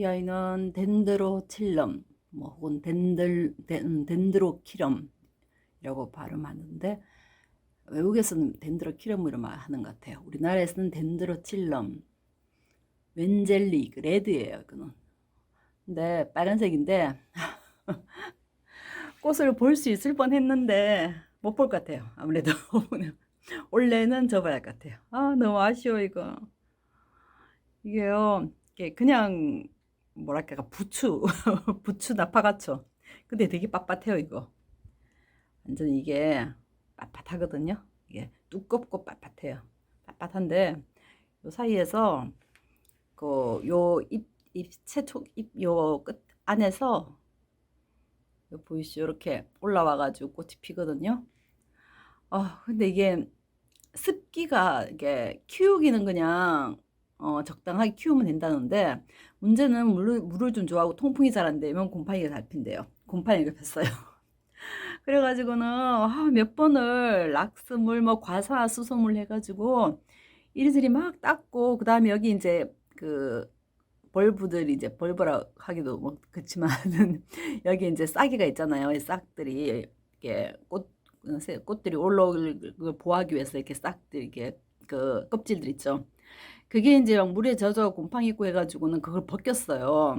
이 아이는 덴드로칠럼 뭐 혹은 덴들 덴, 덴드로키럼이라고 발음하는데 외국에서는 덴드로키럼으로 하는 것 같아요. 우리나라에서는 덴드로칠럼 웬젤리 그 레드예요. 그는 근데 빨간색인데 꽃을 볼 수 있을 뻔했는데 못 볼 것 같아요. 아무래도 원래는 접어야 할 것 같아요. 아 너무 아쉬워 이거. 이게요. 이게 그냥 뭐랄까 부추 부추 나파가초. 근데 되게 빳빳해요 이거. 완전 이게 빳빳하거든요. 이게 두껍고 빳빳해요. 빳빳한데 요 사이에서 그 요 잎 잎 채 촉 잎요 끝 안에서 요 보이시죠? 이렇게 올라와 가지고 꽃이 피거든요. 아, 근데 이게 습기가 이게 키우기는 그냥 어, 적당하게 키우면 된다는데 문제는 물을, 물을 좀 좋아하고 통풍이 잘 안 되면 곰팡이가 잘 핀대요. 곰팡이가 폈어요. 그래가지고는 아, 몇 번을 락스물 뭐 과사 수소물 해가지고 이리저리 막 닦고 그 다음에 여기 이제 그 벌브들이 이제 벌브라 하기도 뭐 그렇지만은 여기 이제 싹이가 있잖아요. 이 싹들이 이렇게 꽃 꽃들이 올라오길 보호하기 위해서 이렇게 싹들 이렇게 그 껍질들 있죠. 그게 이제 막 물에 젖어 곰팡이 있고 해가지고는 그걸 벗겼어요.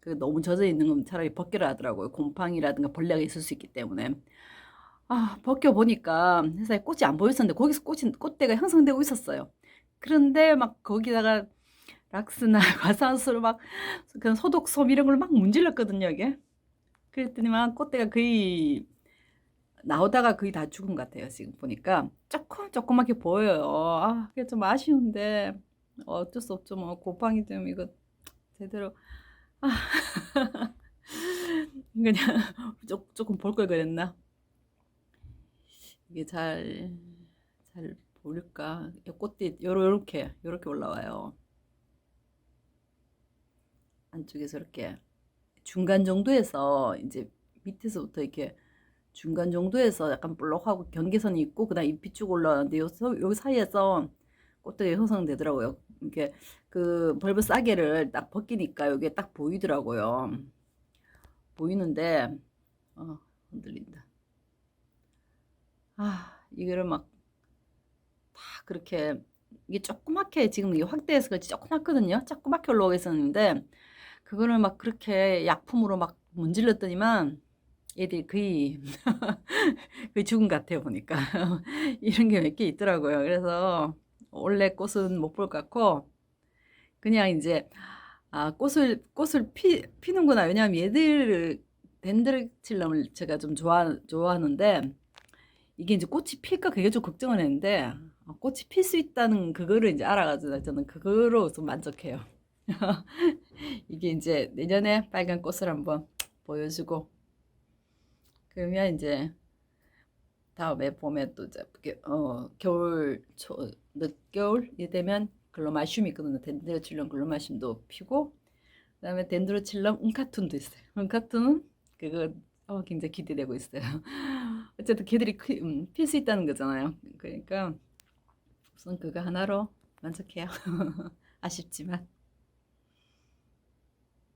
그 너무 젖어 있는 건 차라리 벗기라 하더라고요. 곰팡이라든가 벌레가 있을 수 있기 때문에. 아, 벗겨 보니까 회사에 꽃이 안 보였었는데 거기서 꽃이 꽃대가 형성되고 있었어요. 그런데 막 거기다가 락스나 과산수를 막 그런 소독솜 이런 걸 막 문질렀거든요, 이게. 그랬더니만 꽃대가 거의 나오다가 거의 다 죽은 것 같아요. 지금 보니까 조금 조그맣게 보여요. 아, 그게 좀 아쉬운데 어쩔 수 없죠. 뭐 곰팡이 때문에 이거 제대로 아, 그냥 조, 조금 볼 걸 그랬나? 이게 잘 잘 보일까? 요러 요렇게 요렇게 올라와요. 안쪽에서 이렇게 중간 정도에서 이제 밑에서부터 이렇게 중간 정도에서 약간 볼록하고 경계선이 있고 그다음 잎이 쭉 올라오는데 요, 여기 사이에서 꽃들이 형성되더라고요. 이렇게 그 벌브 싸개를 딱 벗기니까 여기에 딱 보이더라고요. 보이는데 어, 흔들린다. 아 이거를 막 다 그렇게 이게 조그맣게 지금 이게 확대해서 그렇지 조그맣거든요. 조그맣게 올라오고 있었는데 그거를 막 그렇게 약품으로 막 문질렀더니만 얘들이 거의 거의 죽은 것 같아요 보니까 이런 게 몇 개 있더라고요. 그래서 원래 꽃은 못 볼 것 같고 그냥 이제 아 꽃을 꽃을 피 피는구나. 왜냐하면 얘들 덴드르칠럼을 제가 좀 좋아 좋아하는데 이게 이제 꽃이 필까 그게 좀 걱정을 했는데 아, 꽃이 필 수 있다는 그거를 이제 알아가지고 저는 그거로 좀 만족해요. 이게 이제 내년에 빨간 꽃을 한번 보여주고 그러면 이제 다음에 봄에 또 이제 어 겨울 초 늦겨울이 되면 글로마슘이 있거든요. 덴드로칠럼 글로마슘도 피고 그다음에 덴드로칠럼 은카툰도 있어요. 은카툰은 그거 어, 굉장히 기대되고 있어요. 어쨌든 걔들이 음, 필수 있다는 거잖아요. 그러니까 우선 그거 하나로 만족해요. 아쉽지만.